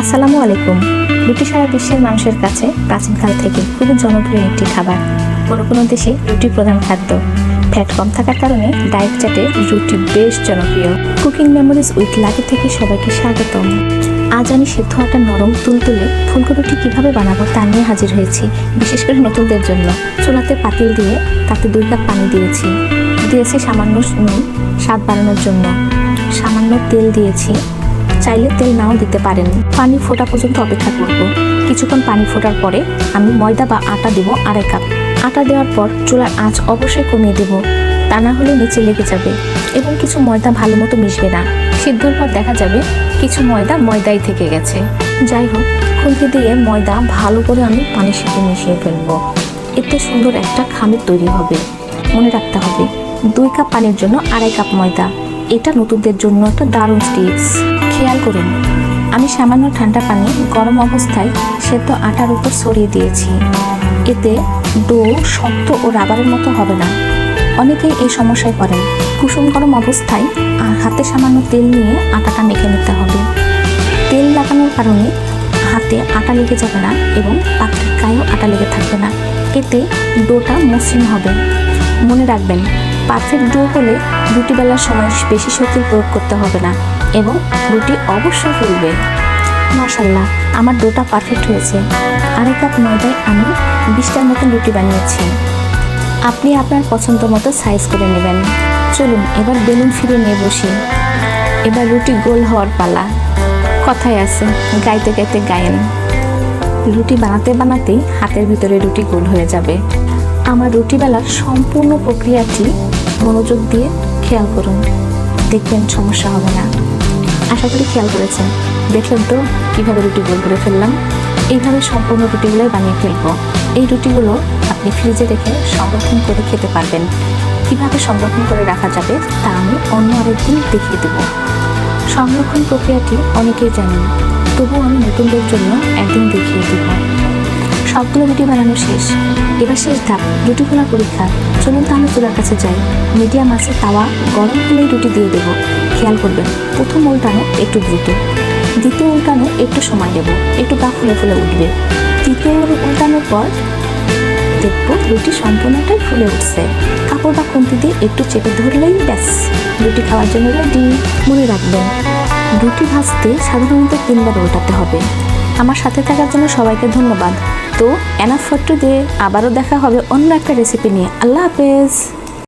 আসসালামু আলাইকুম। রুটি সারা বিশ্বের মানুষের কাছে প্রাচীনকাল থেকে খুবই জনপ্রিয় একটি খাবার। কোনো কোনো দেশে রুটি প্রধান খাদ্য। ফ্যাট কম থাকার কারণে ডায়েট চাটে রুটি বেশ জনপ্রিয়। কুকিং মেমোরিজ উইথ লাকি থেকে সবাইকে স্বাগতম। আজ আমি সেদ্ধ আটা নরম তুলতুলে ফুলকো রুটি কীভাবে বানাবো তা নিয়ে হাজির হয়েছি, বিশেষ করে নতুনদের জন্য। চুলাতে পাতিল দিয়ে তাতে দুই কাপ পানি দিয়েছি। দিয়েছি সামান্য নুন, স্বাদ বাড়ানোর জন্য। সামান্য তেল দিয়েছি। চাইলে তেল নাও দিতে পারেন। পানি ফোটা পর্যন্ত অপেক্ষা করব। কিছুক্ষণ পানি ফোটার পরে আমি ময়দা বা আটা দেব আড়াই কাপ। আটা দেওয়ার পর চুলার আঁচ অবশ্যই কমিয়ে দেব। তা না হলে নিচে লেগে যাবে এবং কিছু ময়দা ভালো মতো মিশবে না। সিদ্ধর পর দেখা যাবে কিছু ময়দা ময়দাই থেকে গেছে। যাই হোক, খুন্তি দিয়ে ময়দা ভালো করে আমি পানির সাথে মিশিয়ে ফেলব। এতে সুন্দর একটা খামির তৈরি হবে। মনে রাখতে হবে, দুই কাপ পানির জন্য আড়াই কাপ ময়দা। এটা নতুনদের জন্য একটা দারুণ টিপস খেয়াল করুন, আমি সামান্য ঠান্ডা পানি গরম অবস্থায় সেদ্ধ আটার উপর ছড়িয়ে দিয়েছি। এতে ডো, শক্ত ও রাবারের মতো হবে না। অনেকেই এই সমস্যায় পড়েন। কুসুম গরম অবস্থায় আর হাতে সামান্য তেল নিয়ে আটাটা মেখে নিতে হবে। তেল লাগানোর কারণে হাতে আটা লেগে যাবে না এবং পাত্রের গায়েও আটা লেগে থাকবে না। এতে ডোটা মসৃণ হবে। মনে রাখবেন পারফেক্ট ডো হলে রুটি বেলার সময় বেশি শক্তি প্রয়োগ করতে হবে না এবং রুটি অবশ্যই ফুলবে। মাশাল্লাহ আমার ডোটা পারফেক্ট হয়েছে। আড়াই কাপ ময়দায় আমি বিশটার মতন রুটি বানিয়েছি। আপনি আপনার পছন্দ মতো সাইজ করে নেবেন। চলুন, এবার বেলুন ফিরে নিয়ে বসি। এবার রুটি গোল হওয়ার পালা। কথায় আছে, গাইতে গাইতে গায়েন। রুটি বানাতে বানাতেই হাতের ভিতরে রুটি গোল হয়ে যাবে। আমার রুটি বেলার সম্পূর্ণ প্রক্রিয়াটি মনোযোগ দিয়ে খেয়াল করুন। দেখবেন সমস্যা হবে না। আশা করি খেয়াল করেছেন। দেখলেন তো কীভাবে রুটি গোল করে ফেললাম? এইভাবে সম্পূর্ণ রুটিগুলোই বানিয়ে ফেলব। এই রুটিগুলো আপনি ফ্রিজে রেখে সংরক্ষণ করে খেতে পারবেন। কীভাবে সংরক্ষণ করে রাখা যাবে তা আমি অন্য আরেকদিন দেখিয়ে দেবো। সংরক্ষণ প্রক্রিয়াটি অনেকেই জানেন, তবুও আমি নতুনদের জন্য একদিন দেখিয়ে দেবো। সবগুলো রুটি বানানো শেষ। এবার শেষ ধাপ রুটি খোলা পরীক্ষা। চলুন তাহলে চুলার কাছে যাই। মিডিয়াম আছে তাওয়া, গরম হলেই রুটি দিয়ে দেবো। খেয়াল করবেন, প্রথম উল্টানো একটু দ্রুত। দ্বিতীয় উল্টানো একটু সময় দেবো একটু গা ফুলে ফুলে উঠবে। তৃতীয় উল্টানোর পর দেখব রুটি সম্পূর্ণটাই ফুলে উঠছে। কাপড় বা খুন্তি দিয়ে একটু চেপে ধরলেই ব্যাস। রুটি খাওয়ার জন্য রেডি মনে রাখবেন। রুটি ভাজতে সাধারণত তিনবার উল্টাতে হবে। আমার সাথে থাকার জন্য সবাইকে ধন্যবাদ। তো এনাফ ফর টুডে আবারও দেখা হবে অন্য একটা রেসিপি নিয়ে। আল্লাহ হাফেজ।